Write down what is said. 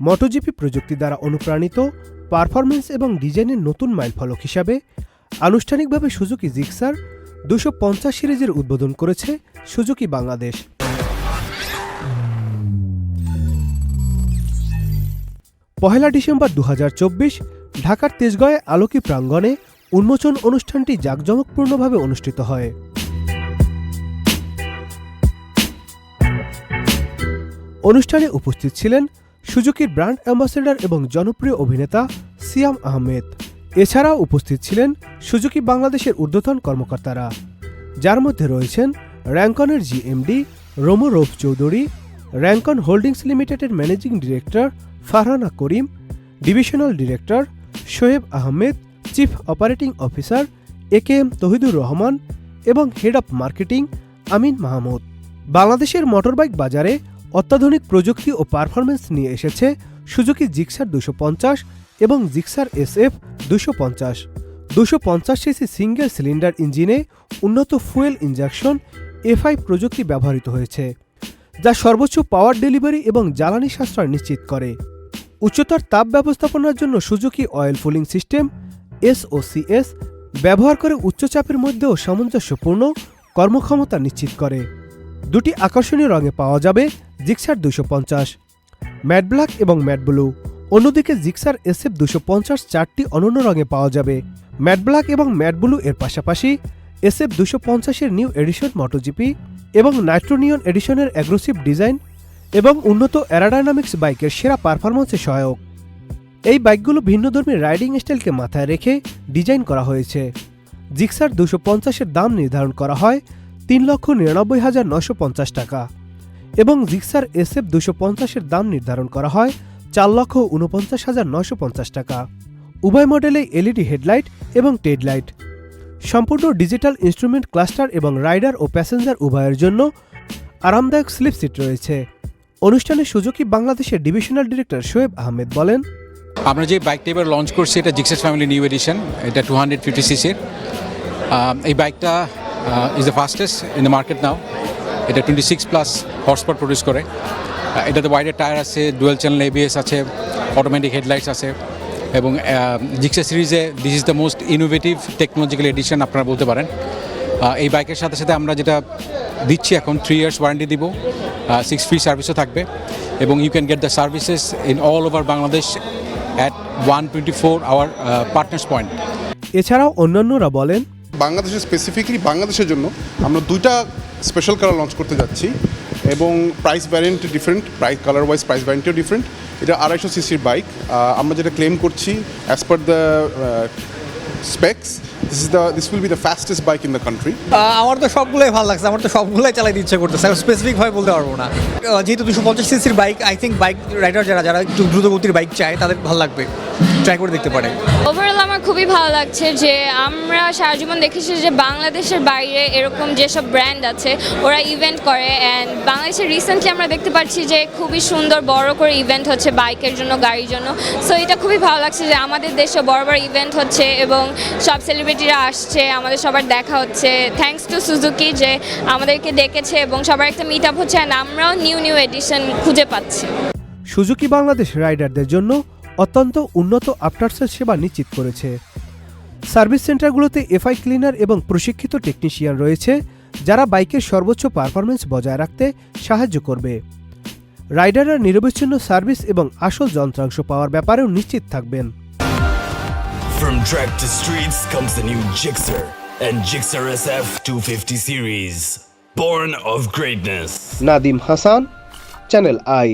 MotoGP প্রযুক্তি দ্বারা অনুপ্রাণিত পারফরমেন্স এবং ডিজাইনের নতুন মাইলফলক হিসাবে আনুষ্ঠানিকভাবে সুজুকি জিক্সার দুশো পঞ্চাশ সিরিজের উদ্বোধন করেছে সুজুকি বাংলাদেশ। পহেলা ডিসেম্বর দু হাজার চব্বিশ ঢাকার তেজগাঁয়ে আলোকী প্রাঙ্গণে উন্মোচন অনুষ্ঠানটি জাঁকজমকপূর্ণভাবে অনুষ্ঠিত হয়। অনুষ্ঠানে উপস্থিত ছিলেন সুজুকির ব্র্যান্ড অ্যাম্বাসেডর এবং জনপ্রিয় অভিনেতা সিয়াম আহমেদ। এছাড়াও উপস্থিত ছিলেন সুজুকি বাংলাদেশের ঊর্ধ্বতন কর্মকর্তারা। যার মধ্যে রয়েছেন র্যাঙ্কনের GMD Romo Rouf Chowdhury, Rancon holdings লিমিটেডের managing director Farhana Karim, divisional director Shoaib Ahmed, chief operating officer A K M Tohidur Rahman এবং head of marketing Amin Mahmud. বাংলাদেশের মোটরবাইক বাজারে অত্যাধুনিক প্রযুক্তি ও পারফরমেন্স নিয়ে এসেছে সুজুকি জিক্সার দুশো পঞ্চাশ এবং জিক্সার এস এফ দুশো পঞ্চাশ। দুশো পঞ্চাশ সিসি সিঙ্গেল সিলিন্ডার ইঞ্জিনে উন্নত ফুয়েল ইঞ্জেকশন এফআই প্রযুক্তি ব্যবহৃত হয়েছে, যা সর্বোচ্চ পাওয়ার ডেলিভারি এবং জ্বালানি সাশ্রয় নিশ্চিত করে। উচ্চতর তাপ ব্যবস্থাপনার জন্য Suzuki oil cooling system SOCS ব্যবহার করে উচ্চচাপের মধ্যেও সামঞ্জস্যপূর্ণ কর্মক্ষমতা নিশ্চিত করে। দুটি আকর্ষণীয় রঙে পাওয়া যাবে জিক্সার দুশো পঞ্চাশ, ম্যাট ব্ল্যাক এবং ম্যাট ব্লু। অন্যদিকে জিক্সার এসএফ দুশো পঞ্চাশ চারটি অনন্য রঙে পাওয়া যাবে। ম্যাট ব্ল্যাক এবং ম্যাট ব্লু এর পাশাপাশি এসএফ দুশো পঞ্চাশের নিউ এডিশন মটোজিপি এবং নাইট্রোনিয়ন এডিশনের অ্যাগ্রেসিভ ডিজাইন এবং উন্নত অ্যারাডাইনামিক্স বাইকের সেরা পারফরমেন্সে সহায়ক। এই বাইকগুলো ভিন্নধর্মী রাইডিং স্টাইলকে মাথায় রেখে ডিজাইন করা হয়েছে। জিক্সার দুশো পঞ্চাশের দাম নির্ধারণ করা হয় তিন লক্ষ নিরানব্বই হাজার নশো পঞ্চাশ টাকা এবং জিক্সার এসএফ দুশো পঞ্চাশের দাম নির্ধারণ করা হয় চার লক্ষ উনপঞ্চাশ হাজার নশো পঞ্চাশ টাকা। উভয় মডেলে এলইডি হেডলাইট এবং টেড লাইট সম্পূর্ণ ডিজিটাল ইনস্ট্রুমেন্ট ক্লাস্টার এবং রাইডার ও প্যাসেঞ্জার উভয়ের জন্য আরামদায়ক স্লিপ সিট রয়েছে। অনুষ্ঠানে সুজুকি বাংলাদেশের ডিভিশনাল ডিরেক্টর শোয়েব আহমেদ বলেন, আমরা যে বাইকটা এবার লঞ্চ করছি, এটা জিক্সাস ফ্যামিলি নিউ এডিশন এটা টু হান্ড্রেড ফিফটি সিসির এই বাইকটা is the fastest in the market now এটা twenty six plus power produce করে। আহ, এটাতে ওয়াইডার টায়ার আছে ডুয়েল চ্যানেল এবিএস আছে অটোমেটিক হেডলাইটস আছে। এবং জিক্সা সিরিজে this is the most innovative technological edition আপনারা বলতে পারেন। আহ, এই বাইকের সাথে সাথে আমরা যেটা দিচ্ছি এখন থ্রি ইয়ার্স ওয়ারেন্টি দিব। সিক্স ফ্রি সার্ভিসও থাকবে। এবং you can get the services in all over Bangladesh at one twenty four our partners point এছাড়াও অন্যান্যরা বলেন বাংলাদেশে স্পেসিফিকলি বাংলাদেশের জন্য আমরা দুইটা স্পেশাল কালার লঞ্চ করতে যাচ্ছি এবং price variant different price colour wise price ভ্যারিয়েন্টও different এটা আড়াইশো সিসির বাইক আমরা যেটা ক্লেম করছি as per the specs this is the this will be the fastest bike in the country আমার তো সবগুলোই ভালো লাগছে, আমার তো সবগুলোই চালাইতে ইচ্ছে করতেছে। স্পেসিফিকভাবে বলতে পারব না। যেহেতু দুশো পঞ্চাশ সিসির bike I think bike rider যারা যারা একটু দ্রুত গতির বাইক চায়, তাদের ভালো লাগবে। ট্রাই করে দেখতে পারে ওভারঅল আমার খুবই ভালো লাগছে যে আমরা সারা জীবন দেখেছি যে বাংলাদেশের বাইরে এরকম যেসব ব্র্যান্ড আছে ওরা ইভেন্ট করে অ্যান্ড বাংলাদেশে রিসেন্টলি আমরা দেখতে পাচ্ছি যে খুবই সুন্দর বড় করে ইভেন্ট হচ্ছে বাইকের জন্য গাড়ির জন্য। সো এটা খুবই ভালো লাগছে যে আমাদের দেশে বড় বড় ইভেন্ট হচ্ছে এবং সব সেলিব্রিটিরা আসছে আমাদের সবার দেখা হচ্ছে। থ্যাঙ্কস টু সুজুকি যে আমাদেরকে ডেকেছে এবং সবার একটা মিট আপ হচ্ছে অ্যান্ড আমরাও নিউ নিউ এডিশন খুঁজে পাচ্ছি। সুজুকি বাংলাদেশ রাইডারদের জন্য অত্যন্ত উন্নত আফটারসেল সেবা নিশ্চিত করেছে সার্ভিস সেন্টারগুলোতে এফআই ক্লিনার এবং প্রশিক্ষিত টেকনিশিয়ান রয়েছে যারা বাইকের সর্বোচ্চ পারফরমেন্স বজায় রাখতে সাহায্য করবে রাইডাররা নিরবিচ্ছিন্ন সার্ভিস এবং আসল যন্ত্রাংশ পাওয়ার ব্যাপারেও নিশ্চিত থাকবেন From track to streets comes the new Gixxer and Gixxer SF 250 series. Born of greatness. Nadim Hasan channel I